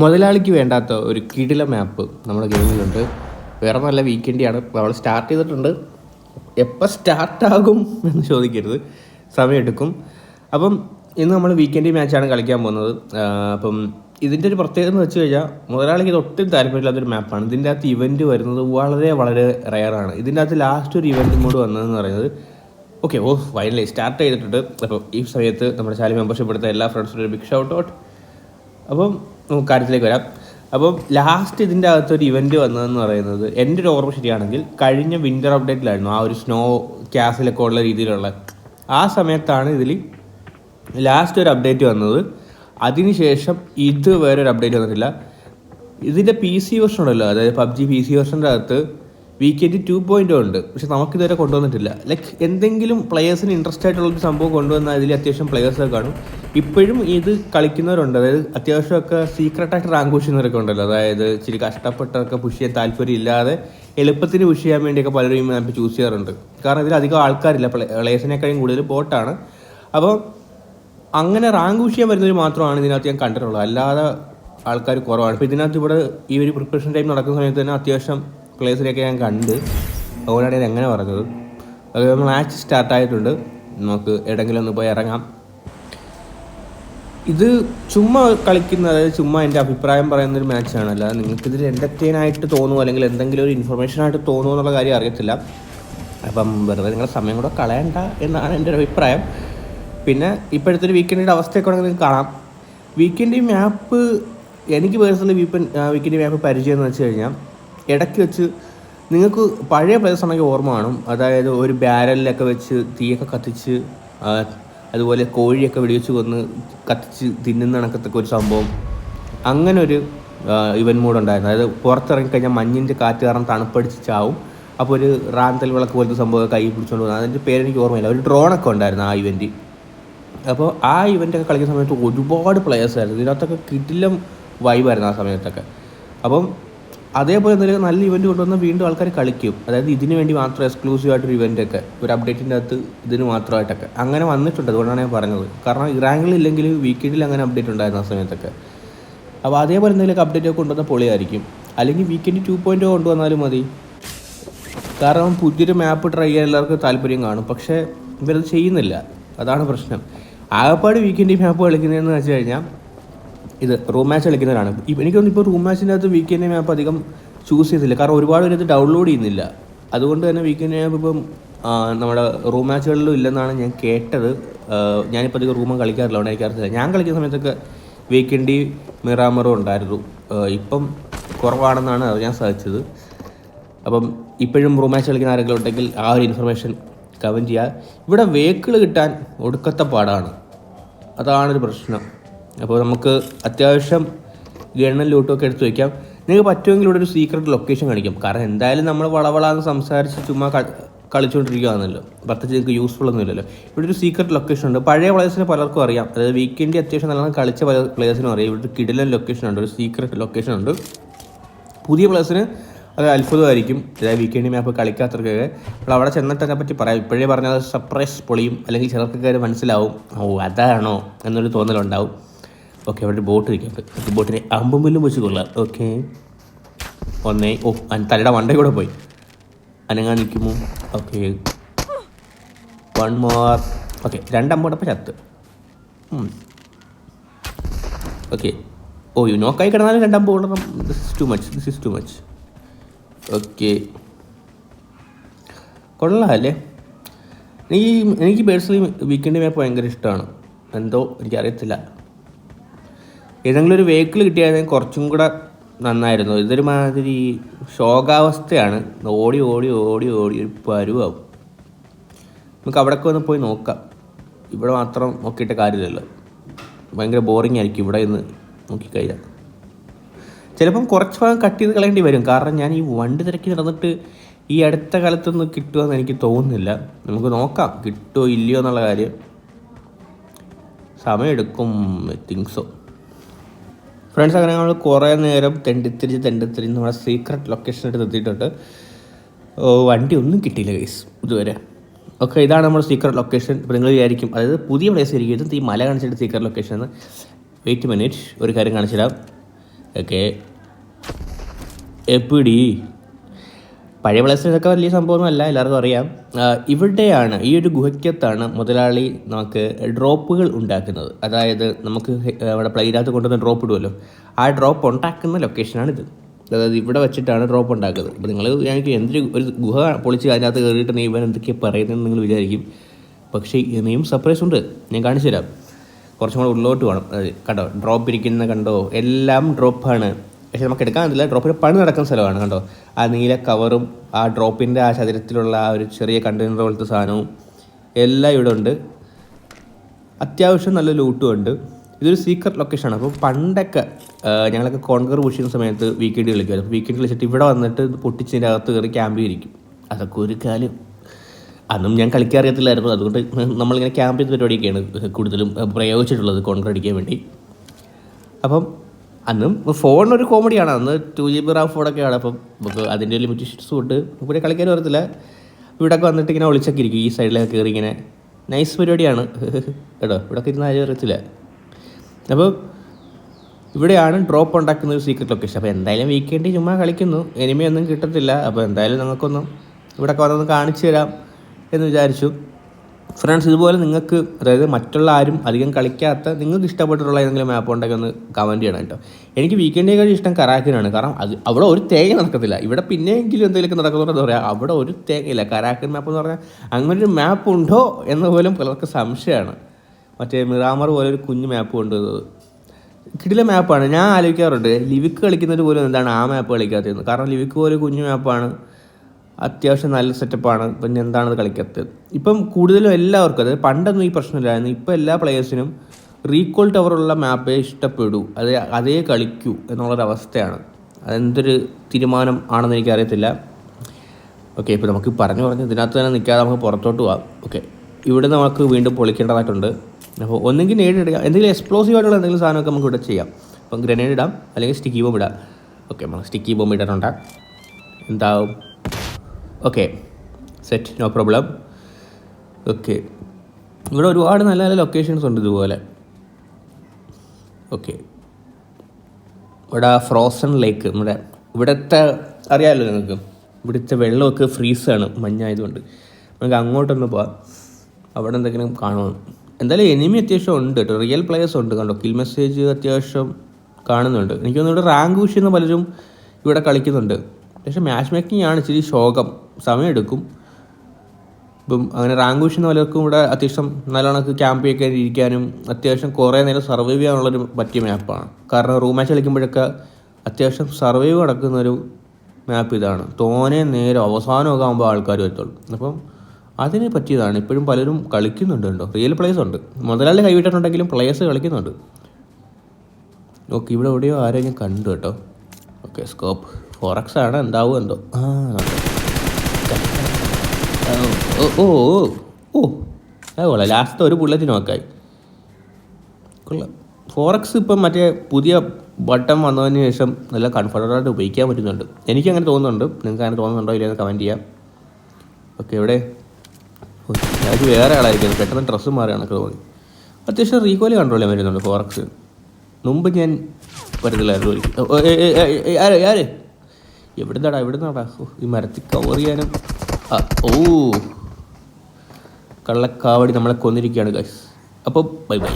മുതലാളിക്ക് വേണ്ടാത്ത ഒരു കിടില മാപ്പ് നമ്മുടെ ഗെയിമിലുണ്ട്. വേറെ നല്ല വീക്കെൻഡിയാണ്. നമ്മൾ സ്റ്റാർട്ട് ചെയ്തിട്ടുണ്ട്. എപ്പോൾ സ്റ്റാർട്ടാകും എന്ന് ചോദിക്കരുത്. സമയമെടുക്കും. അപ്പം ഇന്ന് നമ്മൾ വീക്കെൻഡ് മാച്ചാണ് കളിക്കാൻ പോകുന്നത്. അപ്പം ഇതിന്റെ ഒരു പ്രത്യേകത എന്ന് വെച്ച് കഴിഞ്ഞാൽ മുതലാളിക്ക് ഒട്ടും താല്പര്യമില്ലാത്തൊരു മാപ്പാണ് ഇതിന്റെ അകത്ത് ഇവന്റ് വരുന്നത് വളരെ വളരെ റയറാണ് ഇതിന്റെ അകത്ത് ലാസ്റ്റ് ഒരു ഇവന്റും കൂടി വന്നതെന്ന് പറയുന്നത് ഓക്കെ ഓ ഫൈനലി സ്റ്റാർട്ട് ചെയ്തിട്ടുണ്ട്. അപ്പോൾ ഈ സമയത്ത് നമ്മുടെ ചാലി മെമ്പർഷിപ്പ് എടുത്ത എല്ലാ ഫ്രണ്ട്സിനും ഒരു ബിഗ് ഷൗട്ട് ഔട്ട് അപ്പം കാര്യത്തിലേക്ക് വരാം. അപ്പം ലാസ്റ്റ് ഇതിന്റെ അകത്തൊരു ഇവന്റ് വന്നതെന്ന് പറയുന്നത് എന്റെ ഒരു ഓർമ്മ ശരിയാണെങ്കിൽ കഴിഞ്ഞ വിന്റർ അപ്ഡേറ്റിലായിരുന്നു ആ ഒരു സ്നോ ക്യാസിലൊക്കെ ഉള്ള രീതിയിലുള്ള. ആ സമയത്താണ് ഇതിൽ ലാസ്റ്റ് ഒരു അപ്ഡേറ്റ് വന്നത്. അതിനുശേഷം ഇതുവരെ ഒരു അപ്ഡേറ്റ് വന്നിട്ടില്ല. ഇതിന്റെ പി സി വെർഷൻ ഉണ്ടല്ലോ അതായത് പബ്ജി പി സി വെർഷന്റെ അകത്ത് വീക്കെൻഡ് ടു പോയിന്റ് ഉണ്ട്. പക്ഷെ നമുക്കിതുവരെ കൊണ്ടുവന്നിട്ടില്ല. ലൈക്ക് എന്തെങ്കിലും പ്ലെയേഴ്സിന് ഇൻട്രസ്റ്റ് ആയിട്ടുള്ളൊരു സംഭവം കൊണ്ടുവന്നാൽ അതിൽ അത്യാവശ്യം പ്ലെയേഴ്സൊക്കെ കാണും. ഇപ്പോഴും ഇത് കളിക്കുന്നവരുണ്ട്. അതായത് അത്യാവശ്യമൊക്കെ സീക്രട്ടായിട്ട് റാങ്ക് പുഷ് ചെയ്യുന്നവരൊക്കെ ഉണ്ടല്ലോ. അതായത് ഇച്ചിരി കഷ്ടപ്പെട്ടൊക്കെ പുഷ് ചെയ്യാൻ താല്പര്യം ഇല്ലാതെ എളുപ്പത്തിന് പുഷ് ചെയ്യാൻ വേണ്ടിയൊക്കെ പലരും നമുക്ക് ചൂസ് ചെയ്യാറുണ്ട്. കാരണം ഇതിൽ അധികം ആൾക്കാരില്ല. പ്ലേയേഴ്സിനേക്കാളും കൂടുതൽ ബോട്ടാണ് അപ്പോൾ അങ്ങനെ റാങ്ക് പുഷ് ചെയ്യാൻ വരുന്നവർ മാത്രമാണ് ഇതിനകത്ത് ഞാൻ കണ്ടിട്ടുള്ളത്. അല്ലാതെ ആൾക്കാർ കുറവാണ്. ഇപ്പോൾ ഇതിനകത്ത് ഇവിടെ ഈ ഒരു പ്രിപ്പറേഷൻ ടൈം നടക്കുന്ന സമയത്ത് തന്നെ അത്യാവശ്യം പ്ലേസിനെയൊക്കെ ഞാൻ കണ്ട് അതുകൊണ്ടാണ് ഞാൻ എങ്ങനെ പറഞ്ഞത്. അത് മാച്ച് സ്റ്റാർട്ടായിട്ടുണ്ട് നമുക്ക് എവിടെങ്കിലും ഒന്ന് പോയി ഇറങ്ങാം. ഇത് ചുമ്മാ കളിക്കുന്ന അതായത് ചുമ്മാ എന്റെ അഭിപ്രായം പറയുന്ന ഒരു മാച്ചാണ് അല്ലാതെ നിങ്ങൾക്കിതിൽ എന്റർടൈൻ ആയിട്ട് തോന്നുമോ അല്ലെങ്കിൽ എന്തെങ്കിലും ഒരു ഇൻഫർമേഷൻ ആയിട്ട് തോന്നുമോ എന്നുള്ള കാര്യം അറിയത്തില്ല. അപ്പം വെറുതെ നിങ്ങളുടെ സമയം കൂടെ കളയണ്ട എന്നാണ് എന്റെ ഒരു അഭിപ്രായം. പിന്നെ ഇപ്പോഴത്തെ ഒരു വീക്കെൻഡിന്റെ അവസ്ഥയൊക്കെ ഉണ്ടെങ്കിൽ നിങ്ങൾക്ക് കാണാം. വീക്കെൻഡ് മാപ്പ് എനിക്ക് പേഴ്സണലി വീപ്പൻ വീക്കെൻഡ് മാപ്പ് പരിചയം എന്ന് വെച്ച് കഴിഞ്ഞാൽ ഇടയ്ക്ക് വെച്ച് നിങ്ങൾക്ക് പഴയ പ്ലേസ് ആണെങ്കിൽ ഓർമ്മ കാണും. അതായത് ഒരു ബാരലിലൊക്കെ വെച്ച് തീയൊക്കെ കത്തിച്ച് അതുപോലെ കോഴിയൊക്കെ വെടിവെച്ച് കൊന്ന് കത്തിച്ച് തിന്നുന്ന കണക്കത്തൊക്കെ ഒരു സംഭവം. അങ്ങനെ ഒരു ഇവൻ മൂടുണ്ടായിരുന്നു അതായത് പുറത്തിറങ്ങിക്കഴിഞ്ഞാൽ മഞ്ഞിന്റെ കാറ്റ് കാരണം തണുപ്പടിച്ച് ചാവും. അപ്പോൾ ഒരു റാന്തൽ വിളക്ക് പോലത്തെ സംഭവം കൈ പിടിച്ചുകൊണ്ട് പോകുന്നത് അതിന്റെ പേരെനിക്ക് ഓർമ്മയില്ല. ഒരു ഡ്രോണൊക്കെ ഉണ്ടായിരുന്നു ആ ഇവന്റ് അപ്പോൾ ആ ഇവന്റൊക്കെ കളിക്കുന്ന സമയത്ത് ഒരുപാട് പ്ലെയേഴ്സ് ആയിരുന്നു. ഇതിനകത്തൊക്കെ കിടിലം വൈബായിരുന്നു ആ സമയത്തൊക്കെ. അപ്പം അതേപോലെ എന്തെങ്കിലും നല്ല ഇവന്റ് കൊണ്ടുവന്നാൽ വീണ്ടും ആൾക്കാർ കളിക്കും. അതായത് ഇതിന് വേണ്ടി മാത്രം എക്സ്ക്ലൂസീവ് ആയിട്ടൊരു ഇവന്റ് ഒക്കെ ഒരു അപ്ഡേറ്റിന്റെ അകത്ത് ഇതിന് മാത്രമായിട്ടൊക്കെ. അങ്ങനെ വന്നിട്ടുണ്ട് അതുകൊണ്ടാണ് ഞാൻ പറഞ്ഞത്. കാരണം ഇറാങ്കിലില്ലെങ്കിൽ വീക്കെൻഡിൽ അങ്ങനെ അപ്ഡേറ്റ് ഉണ്ടായിരുന്നു ആ സമയത്തൊക്കെ. അപ്പോൾ അതേപോലെ എന്തെങ്കിലുമൊക്കെ അപ്ഡേറ്റ് ഒക്കെ കൊണ്ടുവന്ന പൊളിയായിരിക്കും. അല്ലെങ്കിൽ വീക്കെൻഡ് ടു പോയിന്റ് കൊണ്ടുവന്നാലും മതി. കാരണം പുതിയൊരു മാപ്പ് ട്രൈ ചെയ്യാൻ എല്ലാവർക്കും താല്പര്യം കാണും. പക്ഷേ ഇവരത് ചെയ്യുന്നില്ല. അതാണ് പ്രശ്നം. ആകപ്പാട് വീക്കെൻഡ് മാപ്പ് കളിക്കുന്നതെന്ന് വെച്ച് കഴിഞ്ഞാൽ ഇത് റൂം മാച്ച് കളിക്കുന്നവരാണ്. എനിക്ക് തോന്നുന്നു ഇപ്പോൾ റൂം മാച്ചിന്റെ അകത്ത് വീക്കെൻഡ് മാപ്പ് അധികം ചൂസ് ചെയ്തില്ല. കാരണം ഒരുപാട് പേര് ഡൗൺലോഡ് ചെയ്യുന്നില്ല. അതുകൊണ്ട് തന്നെ വീക്കെൻഡ് മാപ്പ് ഇപ്പം നമ്മുടെ റൂം മാച്ചുകളിലും ഇല്ലെന്നാണ് ഞാൻ കേട്ടത്. ഞാനിപ്പോൾ അധികം റൂമും കളിക്കാറില്ല. അതുകൊണ്ട് എനിക്കറിയില്ല ഞാൻ കളിക്കുന്ന സമയത്തൊക്കെ വീക്കെൻഡി മിറാമറും ഉണ്ടായിരുന്നു. ഇപ്പം കുറവാണെന്നാണ് ഞാൻ സാധിച്ചത്. അപ്പം ഇപ്പോഴും റൂം മാച്ച് കളിക്കുന്ന ആരെങ്കിലും ഉണ്ടെങ്കിൽ ആ ഒരു ഇൻഫർമേഷൻ കമന്റ് ചെയ്യുക ഇവിടെ വെഹിക്കിൾ കിട്ടാൻ ഒടുക്കത്തെ പാടാണ്. അതാണൊരു പ്രശ്നം. അപ്പോൾ നമുക്ക് അത്യാവശ്യം ഗണ്ണൻ ലൂട്ടൊക്കെ എടുത്ത് വയ്ക്കാം. നിങ്ങൾക്ക് പറ്റുമെങ്കിൽ ഇവിടെ ഒരു സീക്രട്ട് ലൊക്കേഷൻ കാണിക്കാം. കാരണം എന്തായാലും നമ്മൾ വളവളാന്ന് സംസാരിച്ച് ചുമ്മാ കളിച്ചുകൊണ്ടിരിക്കുകയാണല്ലോ പ്രത്യേകിച്ച് നിങ്ങൾക്ക് യൂസ്ഫുൾ ഒന്നും ഇല്ലല്ലോ. ഇവിടെ ഒരു സീക്രട്ട് ലൊക്കേഷൻ ഉണ്ട്. പഴയ പ്ലേസിന് പലർക്കും അറിയാം. അതായത് വീക്കെൻഡ് അത്യാവശ്യം നല്ല കളിച്ച പല പ്ലേയേഴ്സിനും അറിയാം. ഇവിടെ ഒരു കിടിലൻ ലൊക്കേഷൻ ഉണ്ട്. ഒരു സീക്രട്ട് ലൊക്കേഷൻ ഉണ്ട്. പുതിയ പ്ലേയേഴ്സിന് അത് അത്ഭുതമായിരിക്കും. അതായത് വീക്കെൻഡ് മാപ്പ് കളിക്കാത്തവർക്കൊക്കെ. അപ്പോൾ അവിടെ ചെന്നിട്ട് അതിനെപ്പറ്റി പറയാം. ഇപ്പോഴേ പറഞ്ഞാൽ സർപ്രൈസ് പൊളിയും. അല്ലെങ്കിൽ ചിലർക്കൊക്കെ മനസ്സിലാവും. ഓ അതാണോ എന്നൊരു തോന്നലുണ്ടാവും. ഓക്കെ അവിടെ ബോട്ട് ഇരിക്കുന്നുണ്ട് ബോട്ടിനെ അമ്പും വില്ലും വെച്ച് കൊള്ളാം. ഓക്കെ ഒന്നേ ഓ തലയുടെ വണ്ടേ കൂടെ പോയി. അനങ്ങാൻ നിൽക്കുമോ? ഓക്കെ വൺ മോർ ഓക്കെ രണ്ടമ്പോടപ്പം ചത്ത്. ഓക്കെ ഓ യു നോക്കായി കിടന്നാലും രണ്ടമ്പ് കൊള്ളണം. This is too much this is too much okay കൊള്ളാമല്ലേ എനിക്ക് എനിക്ക് പേഴ്സണലി വീക്കെൻഡ് മാപ്പ് ഭയങ്കര ഇഷ്ടമാണ് എന്തോ എനിക്കറിയത്തില്ല. ഏതെങ്കിലും ഒരു വെഹിക്കിൾ കിട്ടിയായിരുന്നെങ്കിൽ കുറച്ചും കൂടെ നന്നായിരുന്നു. ഇതൊരു മാതിരി ശോകാവസ്ഥയാണ്. ഓടി ഓടി ഓടി ഓടി ഒരു പരുവാകും നമുക്ക് അവിടെയൊക്കെ ഒന്ന് പോയി നോക്കാം. ഇവിടെ മാത്രം നോക്കിയിട്ട് കാര്യമില്ലല്ലോ. ഭയങ്കര ബോറിംഗ് ആയിരിക്കും ഇവിടെ നിന്ന് നോക്കിക്കഴിഞ്ഞാൽ. ചിലപ്പം കുറച്ച് ഭാഗം കട്ട് ചെയ്ത് കളയേണ്ടി വരും. കാരണം ഞാൻ ഈ വണ്ടി തിരക്കി നടന്നിട്ട് ഈ അടുത്ത കാലത്തൊന്നും കിട്ടുമെന്ന് എനിക്ക് തോന്നുന്നില്ല. നമുക്ക് നോക്കാം. കിട്ടുമോ ഇല്ലയോ എന്നുള്ള കാര്യം. സമയമെടുക്കും തിങ്സോ ഫ്രണ്ട്സ് അങ്ങനെ നമ്മൾ കുറേ നേരം തെണ്ടിത്തിരിച്ച് തെണ്ടിത്തിരിച്ച് നമ്മുടെ സീക്രട്ട് ലൊക്കേഷനായിട്ട് എത്തിയിട്ടുണ്ട്. വണ്ടി ഒന്നും കിട്ടിയില്ല ഗൈസ് ഇതുവരെ. ഓക്കെ ഇതാണ് നമ്മുടെ സീക്രട്ട് ലൊക്കേഷൻ ഇപ്പോൾ നിങ്ങൾ വിചാരിക്കും അതായത് പുതിയ പ്ലേസ് ആയിരിക്കും ഈ മല കാണിച്ചിട്ട് സീക്രട്ട് ലൊക്കേഷൻ എന്ന് വെയിറ്റ് മിനിറ്റ് ഒരു കാര്യം കാണിച്ചിടാം ഓക്കെ എപ്പിടി? പഴയ പ്ലേസിലൊക്കെ വലിയ സംഭവമൊന്നുമല്ല എല്ലാവർക്കും അറിയാം. ഇവിടെയാണ് ഈ ഒരു ഗുഹയ്ക്കത്താണ് മുതലാളി നമുക്ക് ഡ്രോപ്പുകൾ ഉണ്ടാക്കുന്നത്. അതായത് നമുക്ക് അവിടെ പ്ലെയിനകത്ത് കൊണ്ടുവന്ന് ഡ്രോപ്പ് ഇടുമല്ലോ ആ ഡ്രോപ്പ് ഉണ്ടാക്കുന്ന ഇത് അതായത് ഇവിടെ വെച്ചിട്ടാണ് ഡ്രോപ്പ് ഉണ്ടാക്കുന്നത്. അപ്പോൾ നിങ്ങൾ എനിക്ക് എന്തൊരു ഒരു ഗുഹ പൊളിച്ച് അതിനകത്ത് കയറിയിട്ട് നീ ഇവൻ എന്തൊക്കെയാണ് പറയുന്നതെന്ന് നിങ്ങൾ വിചാരിക്കും. പക്ഷേ ഇനിയും സർപ്രൈസ് ഉണ്ട്. ഞാൻ കാണിച്ചു തരാം. കുറച്ചും കൂടെ ഉള്ളിലോട്ട് വേണം കണ്ടോ? ഡ്രോപ്പ് ഇരിക്കുന്ന കണ്ടോ? എല്ലാം ഡ്രോപ്പാണ്. പക്ഷെ നമുക്ക് എടുക്കാൻ പറ്റില്ല. ഡ്രോപ്പിന് പണി നടക്കുന്ന സ്ഥലമാണ് കണ്ടോ? ആ നീല കവറും ആ ഡ്രോപ്പിന്റെ ആ ചതുരത്തിലുള്ള ആ ഒരു ചെറിയ കണ്ടെയ്നർ പോലത്തെ സാധനവും എല്ലാം ഇവിടെ ഉണ്ട്. അത്യാവശ്യം നല്ല ലൂട്ടും ഉണ്ട്. ഇതൊരു സീക്രട്ട് ലൊക്കേഷനാണ് അപ്പോൾ പണ്ടൊക്കെ ഞങ്ങളൊക്കെ പുഷ് ചെയ്യുന്ന സമയത്ത് വീക്കെൻഡ് കളിക്കുമായിരുന്നു. അപ്പോൾ വീക്കെൻഡ് കളിച്ചിട്ട് ഇവിടെ വന്നിട്ട് പൊട്ടിച്ചതിന്റെ അകത്ത് കയറി ക്യാമ്പ് ഇരിക്കും. അതൊക്കെ ഒരു കാലം അന്നും ഞാൻ കളിക്കാൻ അറിയത്തില്ലായിരുന്നു. അതുകൊണ്ട് നമ്മളിങ്ങനെ ക്യാമ്പ് ചെയ്ത പരിപാടിയൊക്കെയാണ് കൂടുതലും പ്രയോഗിച്ചിട്ടുള്ളത് കോൺകർ അടിക്കാൻ വേണ്ടി. അപ്പം അന്നും ഫോണിനൊരു കോമഡിയാണ്. അന്ന് ടു ജി ബി റാം ഫോണൊക്കെയാണ് അപ്പം നമുക്ക് അതിന്റെ ലിമിറ്റേഷൻസ് ഉണ്ട്. ഇവിടെ കളിക്കാൻ അറിയത്തില്ല ഇവിടെയൊക്കെ വന്നിട്ട് ഇങ്ങനെ ഒളിച്ചൊക്കെ ഇരിക്കും. ഈ സൈഡിലൊക്കെ കയറി ഇങ്ങനെ നൈസ് പരിപാടിയാണ്. കേട്ടോ ഇവിടെയൊക്കെ ഇരുന്ന് ആരും അറിയത്തില്ല. അപ്പോൾ ഇവിടെയാണ് ഡ്രോപ്പ് ഉണ്ടാക്കുന്ന ഒരു സീക്രട്ട് ലൊക്കേഷൻ അപ്പോൾ എന്തായാലും വീക്കെൻഡ് ചുമ്മാ കളിക്കുന്നു. എനിമയൊന്നും കിട്ടത്തില്ല. അപ്പോൾ എന്തായാലും നമുക്കൊന്നും ഇവിടെയൊക്കെ വന്നൊന്ന് കാണിച്ചു തരാം എന്ന് വിചാരിച്ചു. ഫ്രണ്ട്സ് ഇതുപോലെ നിങ്ങൾക്ക് അതായത് മറ്റുള്ള ആരും അധികം കളിക്കാത്ത നിങ്ങൾക്ക് ഇഷ്ടപ്പെട്ടിട്ടുള്ള ഏതെങ്കിലും മാപ്പ് ഉണ്ടെങ്കിൽ ഒന്ന് കമന്റ് ചെയ്യണം കേട്ടോ. എനിക്ക് വീക്കെൻഡിനേക്കാൾ ഇഷ്ടം കരാക്കിനാണ്. കാരണം അത് അവിടെ ഒരു തേങ്ങ നടക്കത്തില്ല. ഇവിടെ പിന്നെയെങ്കിലും എന്തെങ്കിലുമൊക്കെ നടക്കുന്നുണ്ടോ എന്താ പറയുക അവിടെ ഒരു തേങ്ങയില്ല. കരാക്കൻ മാപ്പ് എന്ന് പറഞ്ഞാൽ അങ്ങനെ ഒരു മാപ്പ് ഉണ്ടോ എന്ന പോലും പലർക്ക് സംശയമാണ്. മറ്റേ മിറാമർ പോലെ ഒരു കുഞ്ഞു മാപ്പ് കൊണ്ടുവന്നത് കിടില മാപ്പാണ് ഞാൻ ആലോചിക്കാറുണ്ട് ലിവിക്ക് കളിക്കുന്നത് പോലും എന്താണ് ആ മാപ്പ് കളിക്കാത്തത് കാരണം ലിവിക്ക് പോലെ കുഞ്ഞു മാപ്പാണ് അത്യാവശ്യം നല്ല സെറ്റപ്പാണ് പിന്നെ എന്താണത് കളിക്കാത്തത്? ഇപ്പം കൂടുതലും എല്ലാവർക്കും അതായത് പണ്ടൊന്നും ഈ പ്രശ്നമില്ലായിരുന്നു. ഇപ്പം എല്ലാ പ്ലേയേഴ്സിനും റീകോൾ ടവറുള്ള മാപ്പേ ഇഷ്ടപ്പെടൂ. അതേ അതേ കളിക്കൂ എന്നുള്ളൊരവസ്ഥയാണ് അതെന്തൊരു തീരുമാനം ആണെന്ന് എനിക്കറിയത്തില്ല. ഓക്കെ ഇപ്പോൾ നമുക്ക് പറഞ്ഞു പറഞ്ഞ് ഇതിനകത്ത് തന്നെ നിൽക്കാതെ നമുക്ക് പുറത്തോട്ട് പോകാം ഓക്കെ ഇവിടെ നമുക്ക് വീണ്ടും പൊളിക്കേണ്ടതായിട്ടുണ്ട്. അപ്പോൾ ഒന്നെങ്കിൽ നേടിയിടാം എന്തെങ്കിലും എക്സ്പ്ലോസീവ് ആയിട്ടുള്ള എന്തെങ്കിലും സാധനമൊക്കെ നമുക്ക് ഇവിടെ ചെയ്യാം. അപ്പം ഗ്രനേഡ് ഇടാം അല്ലെങ്കിൽ സ്റ്റിക്കി ബോംബ് ഇടാം. ഓക്കെ നമ്മൾ സ്റ്റിക്കി ബോംബ് ഇടാനുണ്ടാകും എന്താവും? Okay set no problem okay ഇവിടെ ഒരുപാട് നല്ല നല്ല ലൊക്കേഷൻസ് ഉണ്ട് ഇതുപോലെ. ഓക്കെ ഇവിടെ ഫ്രോസൺ ലേക്ക് നമ്മുടെ ഇവിടുത്തെ അറിയാമല്ലോ നിങ്ങൾക്ക്? ഇവിടുത്തെ വെള്ളമൊക്കെ ഫ്രീസാണ് മഞ്ഞായതുകൊണ്ട്. നമുക്ക് അങ്ങോട്ടൊന്ന് പോവാം. അവിടെ എന്തെങ്കിലും കാണുമോ എന്തായാലും എനിമി അത്യാവശ്യം ഉണ്ട് കേട്ടോ. റിയൽ പ്ലേയേഴ്സ് ഉണ്ട് കണ്ടോ? കിൽ മെസ്സേജ് അത്യാവശ്യം കാണുന്നുണ്ട്. എനിക്ക് തോന്നുന്നു ഇവിടെ റാങ്ക് വിഷയം പലരും ഇവിടെ കളിക്കുന്നുണ്ട്. പക്ഷേ മാച്ച് മേക്കിംഗ് ആണ് ഇച്ചിരി ശോകം. സമയമെടുക്കും. ഇപ്പം അങ്ങനെ റാങ്ക് വിഷൻ പലർക്കും ഇവിടെ അത്യാവശ്യം നല്ലോണം ക്യാമ്പ് ഒക്കെ ഇരിക്കാനും അത്യാവശ്യം കുറേ നേരം സർവൈവ് ചെയ്യാനുള്ളൊരു പറ്റിയ മാപ്പാണ്. കാരണം റൂം മാച്ച് കളിക്കുമ്പോഴൊക്കെ അത്യാവശ്യം സർവൈവ് നടക്കുന്ന ഒരു മാപ്പ് ഇതാണ്. തോനെ നേരം അവസാനമൊക്കെ ആകുമ്പോൾ ആൾക്കാർ വരത്തുള്ളൂ. അപ്പം അതിന് പറ്റിയതാണ്. ഇപ്പോഴും പലരും കളിക്കുന്നുണ്ട് കേട്ടോ. റിയൽ പ്ലേസ് ഉണ്ട്. മുതലാളി കൈവിട്ടിട്ടുണ്ടെങ്കിലും പ്ലേയേഴ്സ് കളിക്കുന്നുണ്ട്. ഓക്കെ ഇവിടെ എവിടെയോ ആരെങ്കിലും കണ്ടു കേട്ടോ. ഓക്കെ സ്കോപ്പ് ഫോറക്സ് ആണ് എന്താവും എന്തോ. ആ ഓ ഓ ഓ അത് കൊള്ളാം. ലാസ്റ്റ് ഒരു ബുള്ളറ്റ് നോക്കായി കൊള്ളാം. ഫോറക്സ് ഇപ്പം മറ്റേ പുതിയ ബട്ടൺ വന്നതിന് ശേഷം നല്ല കംഫർട്ടബിളായിട്ട് ഉപയോഗിക്കാൻ പറ്റുന്നുണ്ട്. എനിക്ക് അങ്ങനെ തോന്നുന്നുണ്ട്. നിങ്ങൾക്ക് അങ്ങനെ തോന്നുന്നുണ്ടോ ഇല്ലെന്ന് കമന്റ് ചെയ്യാം. ഓക്കെ ഓ, ഞാൻ വേറെ ആളായിരിക്കും പെട്ടെന്ന് ഡ്രസ്സ് മാറി കണക്ക് തോന്നി അത്യാവശ്യം റീകോയിൽ കൺട്രോൾ ചെയ്യാൻ പറ്റുന്നുണ്ട് ഫോറക്സ് മുമ്പ് ഞാൻ പറ്റത്തില്ലായിരുന്നു ആര് ആര്? എവിടുന്നാടാ എവിടുന്നാടാ? ഈ മരത്തിൽ കവർ ചെയ്യാനും. ഓ. കള്ളക്കാവടി നമ്മളെ കൊന്നിരിക്കുകയാണ് ഗൈസ് അപ്പോൾ ബൈ ബൈ.